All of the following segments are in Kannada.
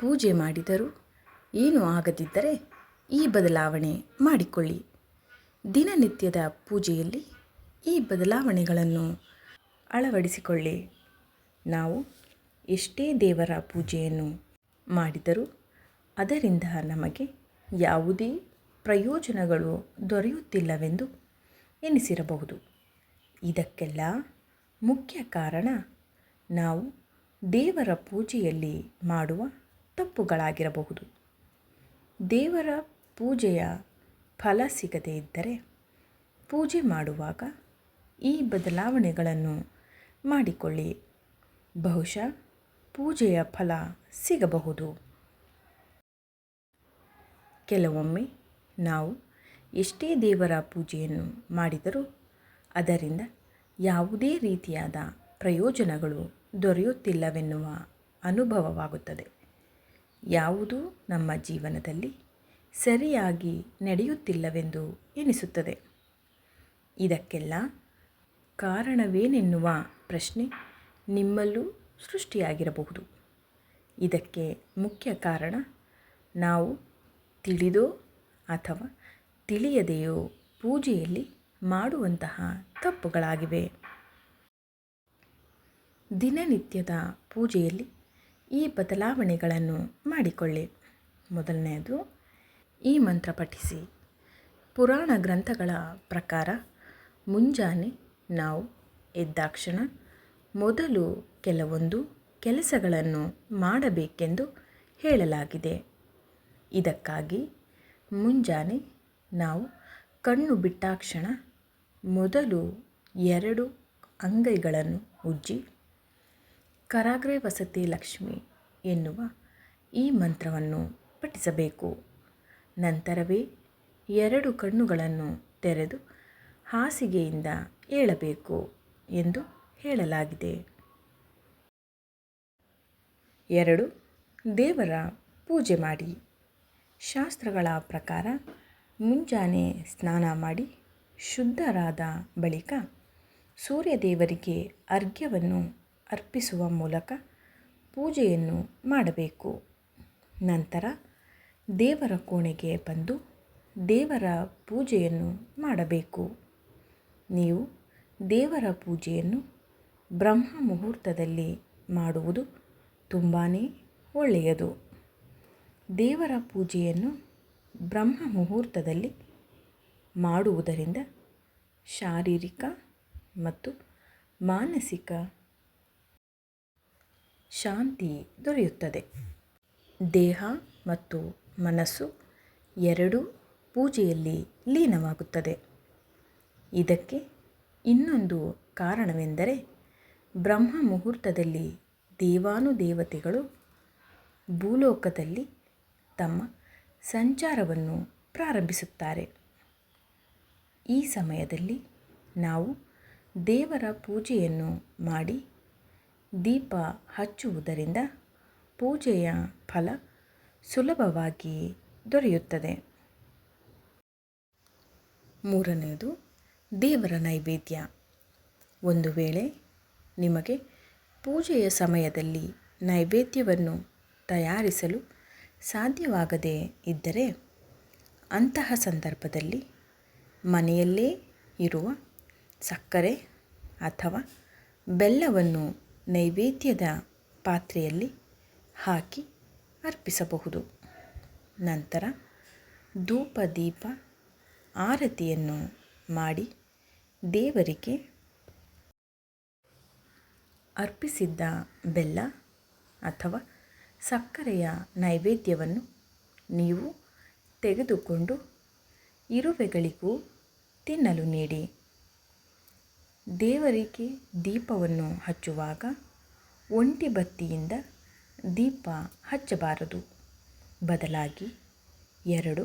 ಪೂಜೆ ಮಾಡಿದರೂ ಏನು ಆಗದಿದ್ದರೆ ಈ ಬದಲಾವಣೆ ಮಾಡಿಕೊಳ್ಳಿ. ದಿನನಿತ್ಯದ ಪೂಜೆಯಲ್ಲಿ ಈ ಬದಲಾವಣೆಗಳನ್ನು ಅಳವಡಿಸಿಕೊಳ್ಳಿ. ನಾವು ಎಷ್ಟೇ ದೇವರ ಪೂಜೆಯನ್ನು ಮಾಡಿದರೂ ಅದರಿಂದ ನಮಗೆ ಯಾವುದೇ ಪ್ರಯೋಜನಗಳು ದೊರೆಯುತ್ತಿಲ್ಲವೆಂದು ಎನಿಸಿರಬಹುದು. ಇದಕ್ಕೆಲ್ಲ ಮುಖ್ಯ ಕಾರಣ ನಾವು ದೇವರ ಪೂಜೆಯಲ್ಲಿ ಮಾಡುವ ತಪ್ಪುಗಳಾಗಿರಬಹುದು. ದೇವರ ಪೂಜೆಯ ಫಲ ಸಿಗದೇ ಇದ್ದರೆ ಪೂಜೆ ಮಾಡುವಾಗ ಈ ಬದಲಾವಣೆಗಳನ್ನು ಮಾಡಿಕೊಳ್ಳಿ. ಬಹುಶಃ ಪೂಜೆಯ ಫಲ ಸಿಗಬಹುದು. ಕೆಲವೊಮ್ಮೆ ನಾವು ಎಷ್ಟೇ ದೇವರ ಪೂಜೆಯನ್ನು ಮಾಡಿದರೂ ಅದರಿಂದ ಯಾವುದೇ ರೀತಿಯಾದ ಪ್ರಯೋಜನಗಳು ದೊರೆಯುತ್ತಿಲ್ಲವೆನ್ನುವ ಅನುಭವವಾಗುತ್ತದೆ. ಯಾವುದೂ ನಮ್ಮ ಜೀವನದಲ್ಲಿ ಸರಿಯಾಗಿ ನಡೆಯುತ್ತಿಲ್ಲವೆಂದು ಎನಿಸುತ್ತದೆ. ಇದಕ್ಕೆಲ್ಲ ಕಾರಣವೇನೆನ್ನುವ ಪ್ರಶ್ನೆ ನಿಮ್ಮಲ್ಲೂ ಸೃಷ್ಟಿಯಾಗಿರಬಹುದು. ಇದಕ್ಕೆ ಮುಖ್ಯ ಕಾರಣ ನಾವು ತಿಳಿದೋ ಅಥವಾ ತಿಳಿಯದೆಯೋ ಪೂಜೆಯಲ್ಲಿ ಮಾಡುವಂತಹ ತಪ್ಪುಗಳಾಗಿವೆ. ದಿನನಿತ್ಯದ ಪೂಜೆಯಲ್ಲಿ ಈ ಬದಲಾವಣೆಗಳನ್ನು ಮಾಡಿಕೊಳ್ಳಿ. ಮೊದಲನೆಯದು, ಈ ಮಂತ್ರ ಪಠಿಸಿ. ಪುರಾಣ ಗ್ರಂಥಗಳ ಪ್ರಕಾರ, ಮುಂಜಾನೆ ನಾವು ಎದ್ದಾಕ್ಷಣ, ಮೊದಲು ಕೆಲವೊಂದು ಕೆಲಸಗಳನ್ನು ಮಾಡಬೇಕೆಂದು ಹೇಳಲಾಗಿದೆ. ಇದಕ್ಕಾಗಿ ಮುಂಜಾನೆ ನಾವು ಕಣ್ಣು ಬಿಟ್ಟಾಕ್ಷಣ, ಮೊದಲು ಎರಡು ಅಂಗೈಗಳನ್ನು ಉಜ್ಜಿ ಕರಾಗ್ರೆ ವಸತಿ ಲಕ್ಷ್ಮಿ ಎನ್ನುವ ಈ ಮಂತ್ರವನ್ನು ಪಠಿಸಬೇಕು. ನಂತರವೇ ಎರಡು ಕಣ್ಣುಗಳನ್ನು ತೆರೆದು ಹಾಸಿಗೆಯಿಂದ ಏಳಬೇಕು ಎಂದು ಹೇಳಲಾಗಿದೆ. ಎರಡು, ದೇವರ ಪೂಜೆ ಮಾಡಿ. ಶಾಸ್ತ್ರಗಳ ಪ್ರಕಾರ ಮುಂಜಾನೆ ಸ್ನಾನ ಮಾಡಿ ಶುದ್ಧರಾದ ಬಳಿಕ ಸೂರ್ಯದೇವರಿಗೆ ಅರ್ಘ್ಯವನ್ನು ಅರ್ಪಿಸುವ ಮೂಲಕ ಪೂಜೆಯನ್ನು ಮಾಡಬೇಕು. ನಂತರ ದೇವರ ಕೋಣೆಗೆ ಬಂದು ದೇವರ ಪೂಜೆಯನ್ನು ಮಾಡಬೇಕು. ನೀವು ದೇವರ ಪೂಜೆಯನ್ನು ಬ್ರಹ್ಮ ಮುಹೂರ್ತದಲ್ಲಿ ಮಾಡುವುದು ತುಂಬಾ ಒಳ್ಳೆಯದು. ದೇವರ ಪೂಜೆಯನ್ನು ಬ್ರಹ್ಮ ಮುಹೂರ್ತದಲ್ಲಿ ಮಾಡುವುದರಿಂದ ಶಾರೀರಿಕ ಮತ್ತು ಮಾನಸಿಕ ಶಾಂತಿ ದೊರೆಯುತ್ತದೆ. ದೇಹ ಮತ್ತು ಮನಸ್ಸು ಎರಡೂ ಪೂಜೆಯಲ್ಲಿ ಲೀನವಾಗುತ್ತದೆ. ಇದಕ್ಕೆ ಇನ್ನೊಂದು ಕಾರಣವೆಂದರೆ ಬ್ರಹ್ಮ ಮುಹೂರ್ತದಲ್ಲಿ ದೇವಾನುದೇವತೆಗಳು ಭೂಲೋಕದಲ್ಲಿ ತಮ್ಮ ಸಂಚಾರವನ್ನು ಪ್ರಾರಂಭಿಸುತ್ತಾರೆ. ಈ ಸಮಯದಲ್ಲಿ ನಾವು ದೇವರ ಪೂಜೆಯನ್ನು ಮಾಡಿ ದೀಪ ಹಚ್ಚುವುದರಿಂದ ಪೂಜೆಯ ಫಲ ಸುಲಭವಾಗಿ ದೊರೆಯುತ್ತದೆ. ಮೂರನೆಯದು, ದೇವರ ನೈವೇದ್ಯ. ಒಂದು ವೇಳೆ ನಿಮಗೆ ಪೂಜೆಯ ಸಮಯದಲ್ಲಿ ನೈವೇದ್ಯವನ್ನು ತಯಾರಿಸಲು ಸಾಧ್ಯವಾಗದೇ ಇದ್ದರೆ, ಅಂತಹ ಸಂದರ್ಭದಲ್ಲಿ ಮನೆಯಲ್ಲೇ ಇರುವ ಸಕ್ಕರೆ ಅಥವಾ ಬೆಲ್ಲವನ್ನು ನೈವೇದ್ಯದ ಪಾತ್ರೆಯಲ್ಲಿ ಹಾಕಿ ಅರ್ಪಿಸಬಹುದು. ನಂತರ ಧೂಪ ದೀಪ ಆರತಿಯನ್ನು ಮಾಡಿ ದೇವರಿಗೆ ಅರ್ಪಿಸಿದ್ದ ಬೆಲ್ಲ ಅಥವಾ ಸಕ್ಕರೆಯ ನೈವೇದ್ಯವನ್ನು ನೀವು ತೆಗೆದುಕೊಂಡು ಇರುವೆಗಳಿಗೂ ತಿನ್ನಲು ನೀಡಿ. ದೇವರಿಗೆ ದೀಪವನ್ನು ಹಚ್ಚುವಾಗ ಒಂಟಿ ಬತ್ತಿಯಿಂದ ದೀಪ ಹಚ್ಚಬಾರದು. ಬದಲಾಗಿ ಎರಡು,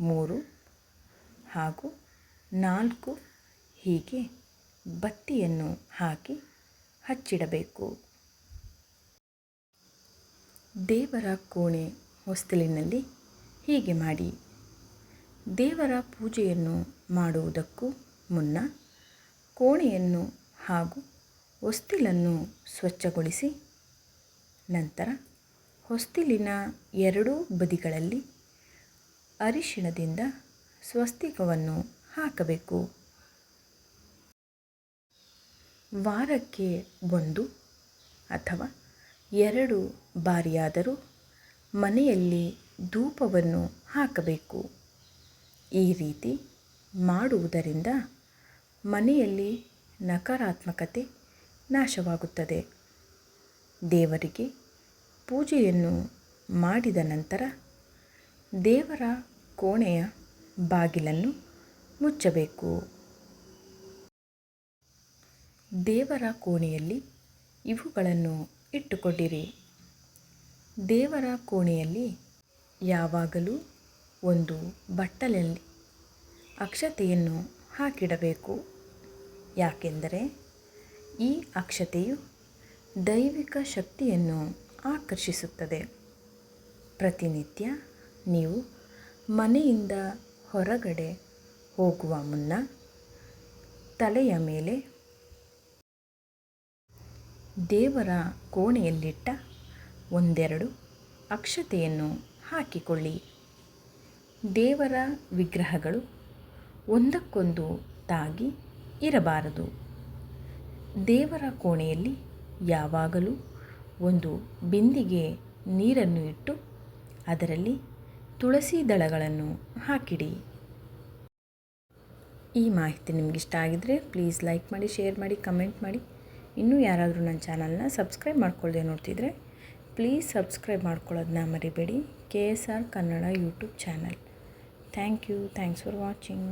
ಮೂರು ಹಾಗೂ ನಾಲ್ಕು ಹೀಗೆ ಬತ್ತಿಯನ್ನು ಹಾಕಿ ಹಚ್ಚಿಡಬೇಕು. ದೇವರ ಕೋಣೆ ಹೊಸ್ತಿಲಿನಲ್ಲಿ ಹೀಗೆ ಮಾಡಿ ದೇವರ ಪೂಜೆಯನ್ನು ಮಾಡುವುದಕ್ಕೂ ಮುನ್ನ ಕೋಣೆಯನ್ನು ಹಾಗೂ ಹೊಸ್ತಿಲನ್ನು ಸ್ವಚ್ಛಗೊಳಿಸಿ, ನಂತರ ಹೊಸ್ತಿಲಿನ ಎರಡೂ ಬದಿಗಳಲ್ಲಿ ಅರಿಶಿಣದಿಂದ ಸ್ವಸ್ತಿಕವನ್ನು ಹಾಕಬೇಕು. ವಾರಕ್ಕೆ ಒಂದು ಅಥವಾ ಎರಡು ಬಾರಿಯಾದರೂ ಮನೆಯಲ್ಲಿ ಧೂಪವನ್ನು ಹಾಕಬೇಕು. ಈ ರೀತಿ ಮಾಡುವುದರಿಂದ ಮನೆಯಲ್ಲಿ ನಕಾರಾತ್ಮಕತೆ ನಾಶವಾಗುತ್ತದೆ. ದೇವರಿಗೆ ಪೂಜೆಯನ್ನು ಮಾಡಿದ ನಂತರ ದೇವರ ಕೋಣೆಯ ಬಾಗಿಲನ್ನು ಮುಚ್ಚಬೇಕು. ದೇವರ ಕೋಣೆಯಲ್ಲಿ ಇವುಗಳನ್ನು ಇಟ್ಟುಕೊಂಡಿರಿ. ದೇವರ ಕೋಣೆಯಲ್ಲಿ ಯಾವಾಗಲೂ ಒಂದು ಬಟ್ಟಲಲ್ಲಿ ಅಕ್ಷತೆಯನ್ನು ಹಾಕಿಡಬೇಕು. ಯಾಕೆಂದರೆ ಈ ಅಕ್ಷತೆಯು ದೈವಿಕ ಶಕ್ತಿಯನ್ನು ಆಕರ್ಷಿಸುತ್ತದೆ. ಪ್ರತಿನಿತ್ಯ ನೀವು ಮನೆಯಿಂದ ಹೊರಗಡೆ ಹೋಗುವ ಮುನ್ನ ತಲೆಯ ಮೇಲೆ ದೇವರ ಕೋಣೆಯಲ್ಲಿಟ್ಟ ಒಂದೆರಡು ಅಕ್ಷತೆಯನ್ನು ಹಾಕಿಕೊಳ್ಳಿ. ದೇವರ ವಿಗ್ರಹಗಳು ಒಂದಕ್ಕೊಂದು ತಾಗಿ ಇರಬಾರದು. ದೇವರ ಕೋಣೆಯಲ್ಲಿ ಯಾವಾಗಲೂ ಒಂದು ಬಿಂದಿಗೆ ನೀರನ್ನು ಇಟ್ಟು ಅದರಲ್ಲಿ ತುಳಸಿ ದಳಗಳನ್ನು ಹಾಕಿಡಿ. ಈ ಮಾಹಿತಿ ನಿಮಗಿಷ್ಟ ಆಗಿದರೆ ಪ್ಲೀಸ್ ಲೈಕ್ ಮಾಡಿ, ಶೇರ್ ಮಾಡಿ, ಕಮೆಂಟ್ ಮಾಡಿ. ಇನ್ನೂ ಯಾರಾದರೂ ನನ್ನ ಚಾನಲ್ನ ಸಬ್ಸ್ಕ್ರೈಬ್ ಮಾಡ್ಕೊಳ್ಳದೆ ನೋಡ್ತಿದ್ರೆ ಪ್ಲೀಸ್ ಸಬ್ಸ್ಕ್ರೈಬ್ ಮಾಡ್ಕೊಳ್ಳೋದನ್ನ ಮರಿಬೇಡಿ. K S R Kannada YouTube channel. Thank you. Thanks for watching.